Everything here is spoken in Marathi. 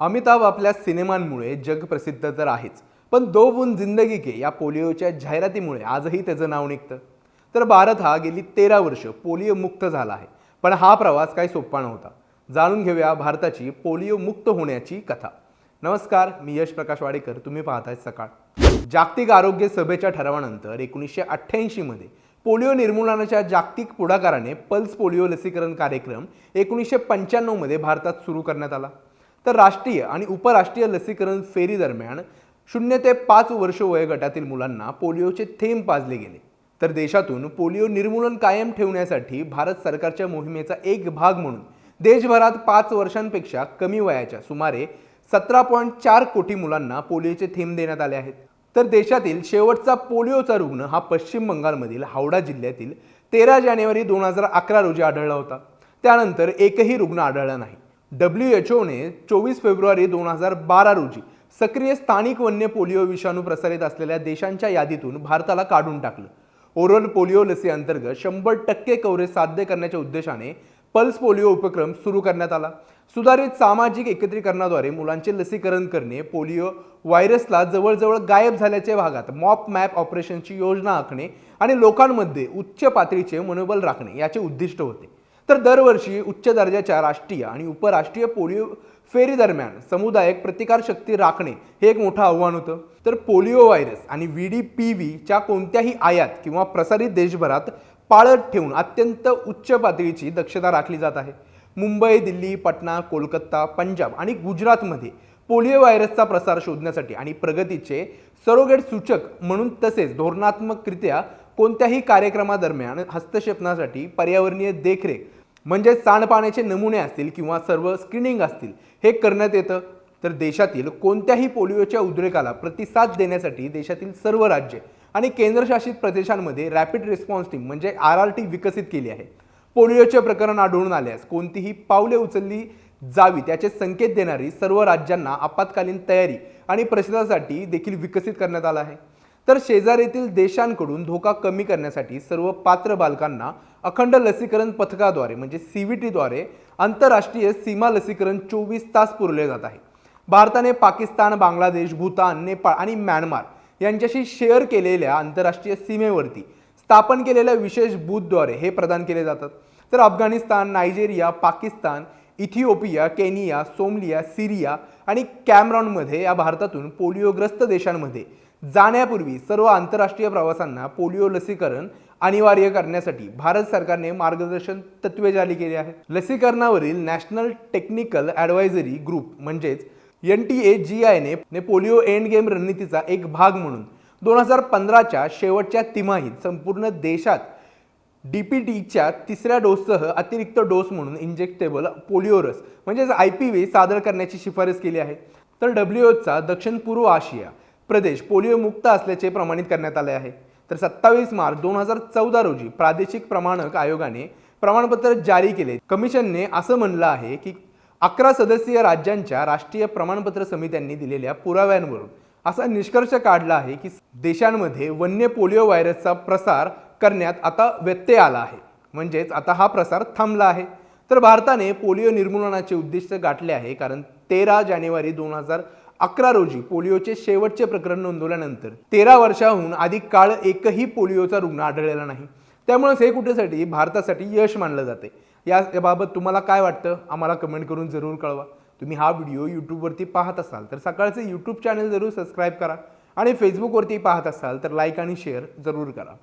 अमिताभ आपल्या सिनेमांमुळे जगप्रसिद्ध तर आहेच पण दो बुन जिंदगी के या पोलिओच्या जाहिरातीमुळे आजही त्याचं नाव निघतं. तर भारत हा गेली तेरा वर्ष पोलिओ मुक्त झाला आहे पण हा प्रवास काही सोपा नव्हता. जाणून घेऊया भारताची पोलिओ मुक्त होण्याची कथा. नमस्कार मी यश प्रकाश वाडेकर तुम्ही पाहताय सकाळ. जागतिक आरोग्य सभेच्या ठरावानंतर एकोणीसशे अठ्ठ्याऐंशीमध्ये पोलिओ निर्मूलनाच्या जागतिक पुढाकाराने पल्स पोलिओ लसीकरण कार्यक्रम एकोणीसशे पंच्याण्णवमध्ये भारतात सुरू करण्यात आला. तर राष्ट्रीय आणि उपराष्ट्रीय लसीकरण फेरीदरम्यान शून्य ते पाच वर्ष वयोगटातील मुलांना पोलिओचे थेंब पाजले गेले. तर देशातून पोलिओ निर्मूलन कायम ठेवण्यासाठी भारत सरकारच्या मोहिमेचा एक भाग म्हणून देशभरात पाच वर्षांपेक्षा कमी वयाच्या सुमारे सतरा पॉईंट चार कोटी मुलांना पोलिओचे थेंब देण्यात आले आहेत. तर देशातील शेवटचा पोलिओचा रुग्ण हा पश्चिम बंगालमधील हावडा जिल्ह्यातील तेरा जानेवारी दोन हजार अकरा रोजी आढळला होता. त्यानंतर एकही रुग्ण आढळला नाही. डब्ल्यू एच ओने चोवीस फेब्रुवारी दोन हजार बारा रोजी सक्रिय स्थानिक वन्य पोलिओ विषाणू प्रसारित असलेल्या देशांच्या यादीतून भारताला काढून टाकलं. ओरल पोलिओ लसी अंतर्गत शंभर टक्के कव्हरेज साध्य करण्याच्या उद्देशाने पल्स पोलिओ उपक्रम सुरू करण्यात आला. सुधारित सामाजिक एकत्रीकरणाद्वारे मुलांचे लसीकरण करणे पोलिओ व्हायरसला जवळजवळ गायब झाल्याच्या भागात मॉप मॅप ऑपरेशनची योजना आखणे आणि लोकांमध्ये उच्च पातळीचे मनोबल राखणे याचे उद्दिष्ट होते. तर दरवर्षी उच्च दर्जाच्या राष्ट्रीय आणि उपराष्ट्रीय पोलिओ फेरीदरम्यान समुदायक प्रतिकारशक्ती राखणे हे एक मोठं आव्हान होतं. तर पोलिओ व्हायरस आणि व्ही डी पी व्हीच्या कोणत्याही आयात किंवा प्रसारित देशभरात पाळत ठेवून अत्यंत उच्च पातळीची दक्षता राखली जात आहे. मुंबई दिल्ली पटना कोलकाता पंजाब आणि गुजरातमध्ये पोलिओ व्हायरसचा प्रसार शोधण्यासाठी आणि प्रगतीचे सरोगेट सूचक म्हणून तसेच धोरणात्मकरित्या कोणत्याही कार्यक्रमादरम्यान हस्तक्षेपणासाठी पर्यावरणीय देखरेख म्हणजे सांडपाण्याचे नमुने असतील किंवा सर्व स्क्रीनिंग असतील हे करण्यात येतं. तर देशातील कोणत्याही पोलिओच्या उद्रेकाला प्रतिसाद देण्यासाठी देशातील सर्व राज्ये आणि केंद्रशासित प्रदेशांमध्ये रॅपिड रिस्पॉन्स टीम म्हणजे आर आर टी विकसित केली आहे. पोलिओचे प्रकरण आढळून आल्यास कोणतीही पावले उचलली जावी त्याचे संकेत देणारी सर्व राज्यांना आपत्कालीन तयारी आणि प्रसिद्धासाठी देखील विकसित करण्यात आला आहे. तर शेजारीतील देशांकडून धोका कमी करण्यासाठी सर्व पात्र बालकांना अखंड लसीकरण पथकाद्वारे म्हणजे सी व्ही टीद्वारे आंतरराष्ट्रीय सीमा लसीकरण चोवीस तास पुरवले जात आहे. भारताने पाकिस्तान बांगलादेश भूतान नेपाळ आणि म्यानमार यांच्याशी शेअर केलेल्या आंतरराष्ट्रीय सीमेवरती स्थापन केलेल्या विशेष बूथद्वारे हे प्रदान केले जातात. तर Afghanistan Nigeria Pakistan Ethiopia Kenya Somalia Syria आणि कॅमरॉनमध्ये या भारतातून पोलिओग्रस्त देशांमध्ये जाण्यापूर्वी सर्व आंतरराष्ट्रीय प्रवासांना पोलिओ लसीकरण अनिवार्य करण्यासाठी भारत सरकारने मार्गदर्शन तत्वे जारी केली आहेत. लसीकरणावरील नॅशनल टेक्निकल ॲडवायझरी ग्रुप म्हणजेच एन टी ए जी आयने ने पोलिओ एंड गेम रणनीतीचा एक भाग म्हणून दोन हजार पंधराच्या शेवटच्या तिमाहीत संपूर्ण देशात डी पी टीच्या तिसऱ्या डोससह अतिरिक्त डोस म्हणून इंजेक्टेबल पोलिओ रस म्हणजेच आय पी व्ही सादर करण्याची शिफारस केली आहे. तर डब्ल्यू एचचा दक्षिण पूर्व आशिया प्रदेश पोलिओमुक्त असल्याचे प्रमाणित करण्यात आले आहे. तर सत्तावीस मार्च दोन हजार चौदा रोजी प्रादेशिक प्रमाणक आयोगाने प्रमाणपत्र जारी केले. कमिशनने असं म्हणलं आहे की अकरा सदस्यीय राज्यांच्या राष्ट्रीय प्रमाणपत्र समित्यांनी दिलेल्या पुराव्यांवरून असा निष्कर्ष काढला आहे की देशांमध्ये वन्य पोलिओ व्हायरसचा प्रसार करण्यात आता व्यत्यय आला आहे. म्हणजेच आता हा प्रसार थांबला आहे. तर भारताने पोलिओ निर्मूलनाचे उद्दिष्ट गाठले आहे कारण तेरा जानेवारी दोन हजार अकरा रोजी पोलिओचे शेवटचे प्रकरण नोंदवल्यानंतर तेरा वर्षाहून अधिक काळ एकही पोलिओचा रुग्ण आढळलेला नाही. त्यामुळेच हे कुठेसाठी? भारतासाठी यश मानलं जाते. याबाबत तुम्हाला काय वाटतं? आम्हाला कमेंट करून जरूर कळवा. तुम्ही हा व्हिडिओ यूट्यूबवरती पाहत असाल तर सकाळचे यूट्यूब चॅनल जरूर सबस्क्राईब करा आणि फेसबुकवरती पाहत असाल तर लाईक आणि शेअर जरूर करा.